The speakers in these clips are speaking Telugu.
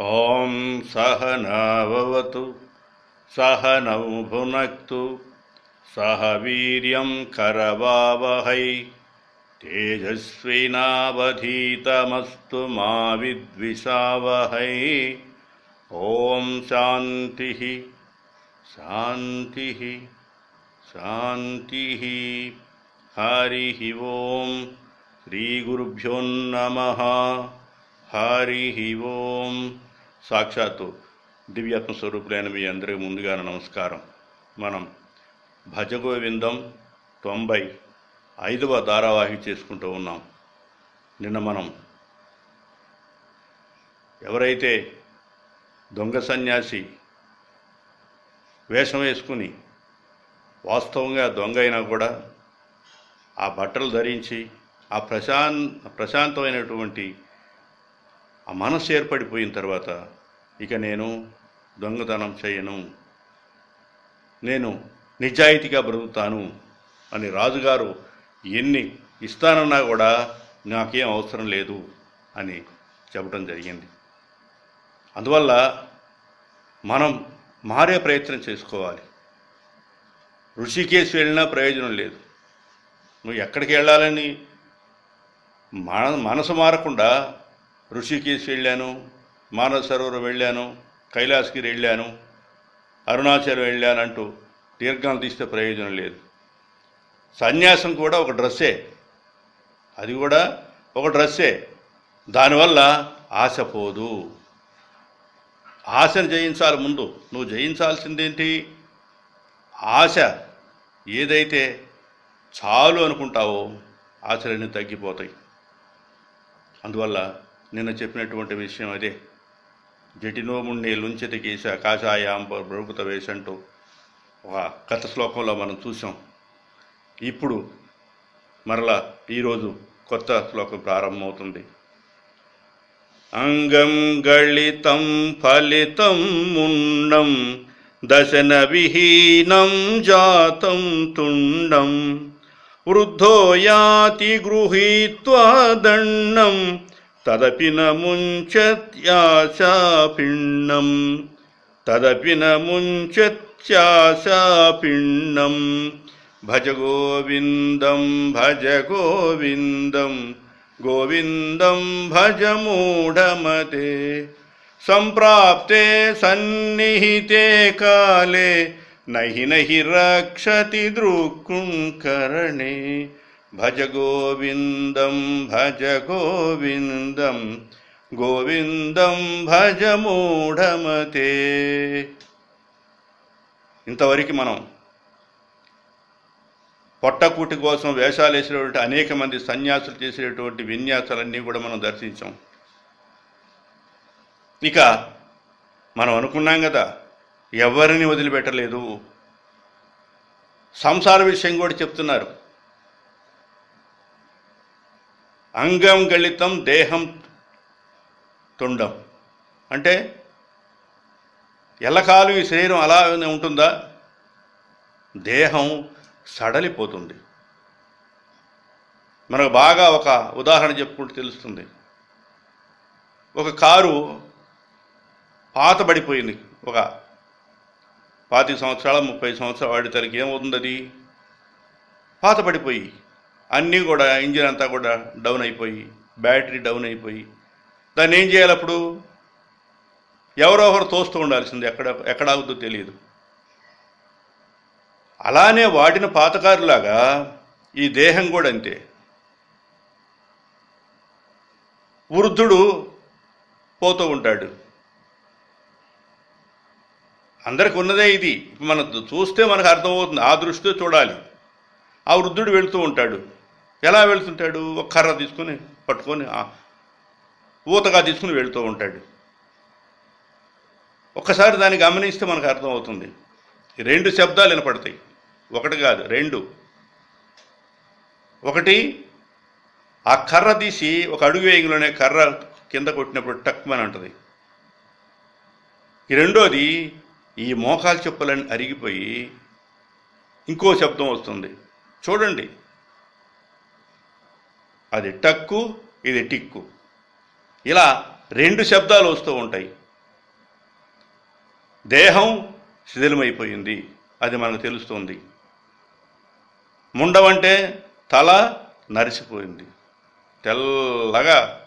ॐ सहनाभवतु सहनौ भुनक्तु सह वीर्यं करवावहै तेजस्विनावधीतमस्तु मा विद्विषावहै। ॐ शान्तिः शान्तिः शान्तिः। हरिः ॐ श्रीगुरुभ्यो नमः। హరి ఓం. సాక్షాత్తు దివ్యాత్మ స్వరూపులైన మీ అందరికీ ముందుగా నమస్కారం. మనం భజగోవిందం తొంభై ఐదవ ధారావాహి చేసుకుంటూ ఉన్నాం. నిన్న మనం ఎవరైతే దొంగ సన్యాసి వేషం వేసుకుని వాస్తవంగా దొంగ అయినా కూడా ఆ బట్టలు ధరించి ఆ ప్రశాంత ప్రశాంతమైనటువంటి ఆ మనస్సు ఏర్పడిపోయిన తర్వాత ఇక నేను దొంగతనం చేయను. నేను నిజాయితీగా బ్రతుకుతాను అని రాజుగారు ఎన్ని ఇస్తానన్నా కూడా నాకేం అవసరం లేదు అని చెప్పడం జరిగింది. అందువల్ల మనం మారే ప్రయత్నం చేసుకోవాలి. ఋషికేశ్ వెళ్ళినా ప్రయోజనం లేదు. నువ్వు ఎక్కడికి వెళ్ళాలని మన మనసు మారకుండా ఋషికేశ్ వెళ్ళాను మానస సరోవరం వెళ్ళాను కైలాసగిరి వెళ్ళాను అరుణాచలి వెళ్ళాను అంటూ దీర్ఘాలు తీస్తే ప్రయోజనం లేదు. సన్యాసం కూడా ఒక డ్రెస్సే. అది కూడా ఒక డ్రెస్సే. దానివల్ల ఆశ పోదు. ఆశను జయించాలి ముందు. నువ్వు జయించాల్సిందేంటి? ఆశ ఏదైతే చాలు అనుకుంటావో ఆశలన్నీ తగ్గిపోతాయి. అందువల్ల నిన్న చెప్పినటువంటి విషయం అదే. జటినోముణ్ణి లుంచిత కేశ కాషాయాంబ బ్రహుత వేసంటూ ఒక గత శ్లోకంలో మనం చూసాం ఇప్పుడు మరలా ఈరోజు కొత్త శ్లోకం ప్రారంభమవుతుంది. అంగం గళితం ఫలితం ముండం దశన విహీనం జాతం తుండం వృద్ధో యాతి గృహీత్వా దండం തദപി ന മുഞ്ചത്യാശാഭിണ്ണം തദപി ന മുഞ്ചത്യാശാഭിണ്ണം ഭജ ഗോവിന്ദം ഭജ ഗോവിന്ദം ഗോവിന്ദം ഭജ മൂഢമതേ സംപ്രാപ്തേ സന്നിഹിതേ കാലേ. नहि नहि रक्षति दृक्कुङ्करणे భజ గోవిందం భజ గోవిందం గోవిందం భజ మూఢమతే. ఇంతవరకు మనం పొట్టకూటి కోసం వేషాలు వేసినటువంటి అనేక మంది సన్యాసులు చేసేటువంటి విన్యాసాలన్నీ కూడా మనం దర్శించాం. ఇక మనం అనుకున్నాం కదా ఎవరిని వదిలిపెట్టలేదు? సంసార విషయం కూడా చెప్తున్నారు. అంగం గళితం దేహం తుండం. అంటే ఎల్లకాలం ఈ శరీరం అలా ఉంటుందా? దేహం సడలిపోతుంది. మనకు బాగా ఒక ఉదాహరణ చెప్పుకుంటూ తెలుస్తుంది. ఒక కారు పాతబడిపోయింది. ఒక పాతి సంవత్సరాల ముప్పై సంవత్సరాల వాడి తనకి ఏమవుతుంది అది పాతబడిపోయి అన్నీ కూడా ఇంజిన్ అంతా కూడా డౌన్ అయిపోయి బ్యాటరీ డౌన్ అయిపోయి. దాన్ని ఏం చేయాలి అప్పుడు? ఎవరో ఒకరు తోస్తూ ఉండాల్సింది ఎక్కడ ఎక్కడ అవుతుందో తెలియదు. అలానే వాటిని పాతకారులాగా ఈ దేహం కూడా అంతే. వృద్ధుడు పోతూ ఉంటాడు. అందరికి ఉన్నదే ఇది. మనం చూస్తే మనకు అర్థమవుతుంది ఆ దృష్టితో చూడాలి. ఆ వృద్ధుడు వెళుతూ ఉంటాడు. ఎలా వెళ్తుంటాడు? ఒక కర్ర తీసుకొని పట్టుకొని ఊతగా తీసుకుని వెళుతూ ఉంటాడు. ఒక్కసారి దాన్ని గమనిస్తే మనకు అర్థమవుతుంది. రెండు శబ్దాలు వినపడతాయి. ఒకటి కాదు రెండు. ఒకటి ఆ కర్ర తీసి ఒక అడుగు వేయంలోనే కర్ర కింద కొట్టినప్పుడు టక్మని అంటది. ఈ రెండోది ఈ మోకాలు చెప్పులని అరిగిపోయి ఇంకో శబ్దం వస్తుంది. చూడండి. అది టక్కు ఇది టిక్కు. ఇలా రెండు శబ్దాలు వస్తూ ఉంటాయి. దేహం శిథిలమైపోయింది అది మనకు తెలుస్తుంది. ముండవంటే తల నరిసిపోయింది. తెల్లగా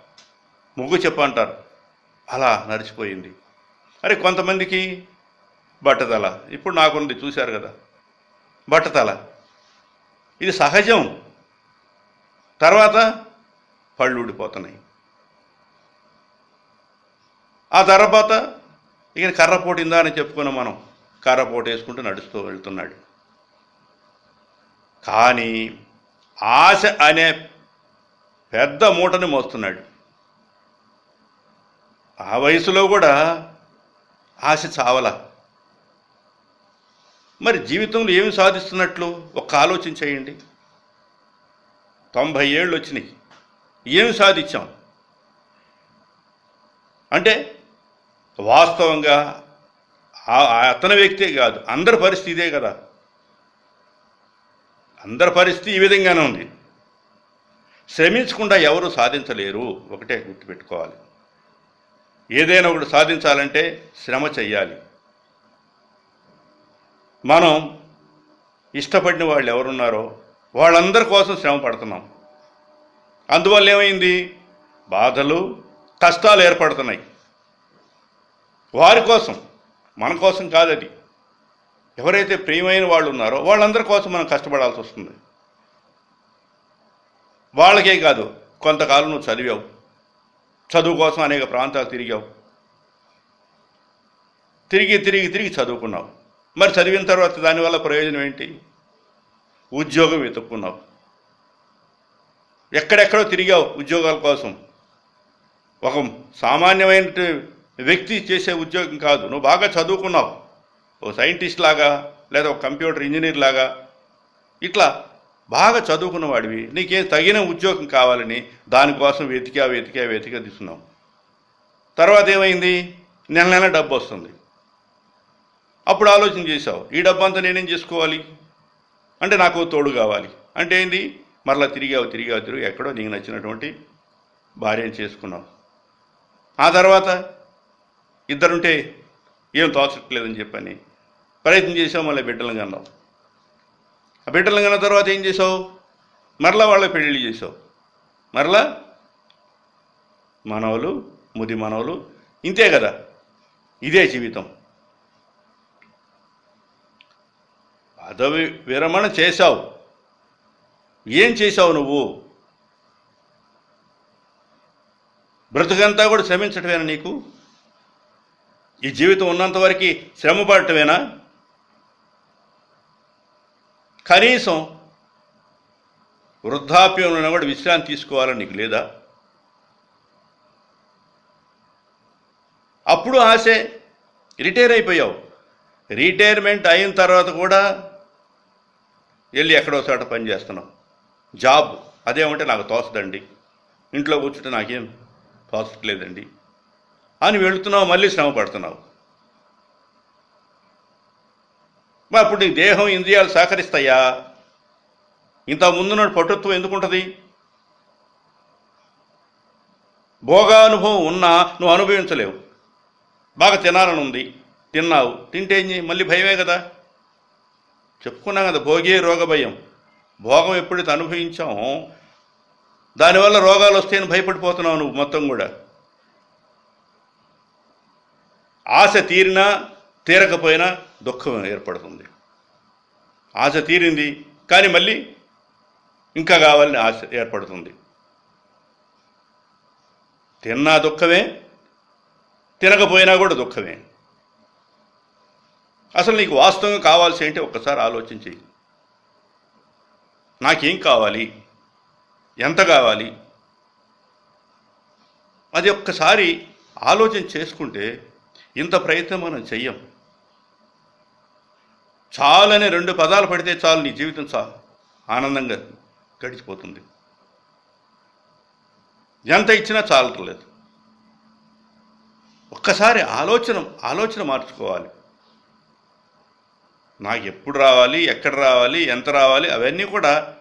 ముగ్గు చెప్పంటారు అలా నరిసిపోయింది. అరే కొంతమందికి బట్టతల. ఇప్పుడు నాకుంది చూశారు కదా. బట్టతల. ఇది సహజం. తర్వాత పళ్ళు ఊడిపోతున్నాయి. ఆ తర్వాత ఇక కర్రపోటు ఇందా అని చెప్పుకున్నాం మనం కర్రపోటు వేసుకుంటూ నడుస్తూ వెళ్తున్నాడు. కానీ ఆశ అనే పెద్ద మూటని మోస్తున్నాడు. ఆ వయసులో కూడా ఆశ చావల. మరి జీవితంలో ఏమి సాధిస్తున్నట్లు ఒక్క ఆలోచన చేయండి. తొంభై ఏళ్ళు వచ్చినాయి ఏమి సాధించాం? అంటే వాస్తవంగా ఆ- ఆ అతని వ్యక్తే కాదు అందరి పరిస్థితి ఇదే కదా. అందరి పరిస్థితి ఈ విధంగానే ఉంది. శ్రమించకుండా ఎవరు సాధించలేరు ఒకటే గుర్తుపెట్టుకోవాలి. ఏదైనా ఒకటి సాధించాలంటే శ్రమ చెయ్యాలి. మనం ఇష్టపడిన వాళ్ళు ఎవరున్నారో వాళ్ళందరి కోసం శ్రమ పడుతున్నాం. అందువల్ల ఏమైంది? బాధలు కష్టాలు ఏర్పడుతున్నాయి. వారి కోసం మన కోసం కాదది ఎవరైతే ప్రియమైన వాళ్ళు ఉన్నారో వాళ్ళందరి కోసం మనం కష్టపడాల్సి వస్తుంది. వాళ్ళకే కాదు కొంతకాలం నువ్వు చదివావు. చదువు కోసం అనేక ప్రాంతాలు తిరిగావు. తిరిగి తిరిగి తిరిగి చదువుకున్నావు. మరి చదివిన తర్వాత దానివల్ల ప్రయోజనం ఏంటి? ఉద్యోగం వెతుక్కున్నావు. ఎక్కడెక్కడో తిరిగావు ఉద్యోగాల కోసం. ఒక సామాన్యమైన వ్యక్తి చేసే ఉద్యోగం కాదు. నువ్వు బాగా చదువుకున్నావు. ఓ సైంటిస్ట్ లాగా లేదా ఒక కంప్యూటర్ ఇంజనీర్ లాగా. ఇట్లా బాగా చదువుకున్న వాడివి. నీకే తగిన ఉద్యోగం కావాలని దానికోసం వెతికా వెతికా వెతికా తీసుకున్నావు తర్వాత ఏమైంది? నెల నెల డబ్బు వస్తుంది. అప్పుడు ఆలోచన చేశావు ఈ డబ్బంతా నేనేం చేసుకోవాలి? అంటే నాకు తోడు కావాలి. అంటే ఏంది? మరలా తిరిగావు తిరిగావు తిరిగి ఎక్కడో నీకు నచ్చినటువంటి భార్యను చేసుకున్నావు. ఆ తర్వాత ఇద్దరుంటే ఏం తోచట్లేదని చెప్పని ప్రయత్నం చేసావు మళ్ళీ బిడ్డలను కన్నావు. ఆ బిడ్డలను కన్న తర్వాత ఏం చేసావు మరలా వాళ్ళ పెళ్ళిళ్ళు చేసావు మరలా మనవలు ముది మనవలు ఇంతే కదా. ఇదే జీవితం. పదవి విరమణ చేశావు. ఏం చేశావు నువ్వు? బ్రతుకంతా కూడా శ్రమించటమేనా నీకు? ఈ జీవితం ఉన్నంత వరకు శ్రమ పడటమేనా? కనీసం వృద్ధాప్యంలో కూడా విశ్రాంతి తీసుకోవాలని నీకు లేదా? అప్పుడు ఆశే రిటైర్ అయిపోయావు. రిటైర్మెంట్ అయిన తర్వాత కూడా వెళ్ళి ఎక్కడో చోట పని జాబ్ అదేమంటే నాకు తోసదండి ఇంట్లో కూర్చుంటే నాకేం తోసట్లేదండి అని వెళుతున్నావు మళ్ళీ శ్రమ పడుతున్నావు. మరి అప్పుడు నీ దేహం ఇంద్రియాలు సహకరిస్తాయా? ఇంత ముందున్న పటుత్వం ఎందుకుంటుంది? భోగానుభవం ఉన్నా నువ్వు అనుభవించలేవు. బాగా తినాలని ఉంది. తిన్నావు. తింటే మళ్ళీ భయమే కదా? చెప్పుకున్నాం కదా భోగే రోగ భయం భోగం ఎప్పుడైతే అనుభవించామో దానివల్ల రోగాలు వస్తాయని భయపడిపోతున్నావు నువ్వు మొత్తం కూడా. ఆశ తీరినా తీరకపోయినా దుఃఖం ఏర్పడుతుంది. ఆశ తీరింది కానీ మళ్ళీ ఇంకా కావాలని ఆశ ఏర్పడుతుంది. తిన్నా దుఃఖమే తినకపోయినా కూడా దుఃఖమే. అసలు నీకు వాస్తవంగా కావాల్సి ఏంటి? ఒక్కసారి ఆలోచించి. నాకేం కావాలి? ఎంత కావాలి? అది ఒక్కసారి ఆలోచన చేసుకుంటే ఇంత ప్రయత్నం మనం చెయ్యం. చాలనే రెండు పదాలు పడితే చాలు నీ జీవితం చా ఆనందంగా గడిచిపోతుంది. ఎంత ఇచ్చినా చాలట్లేదు. ఒక్కసారి ఆలోచన ఆలోచన మార్చుకోవాలి. నాకు ఎప్పుడు రావాలి ఎక్కడ రావాలి ఎంత రావాలి అవన్నీ కూడా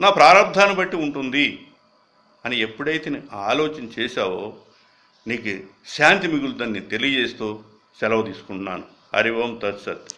నా ప్రారంధాన్ని బట్టి ఉంటుంది. అని ఎప్పుడైతే నీ ఆలోచన చేశావో నీకు శాంతి మిగులుతుందని తెలియజేస్తూ సెలవు తీసుకుంటున్నాను. హరి ఓం తత్సత్.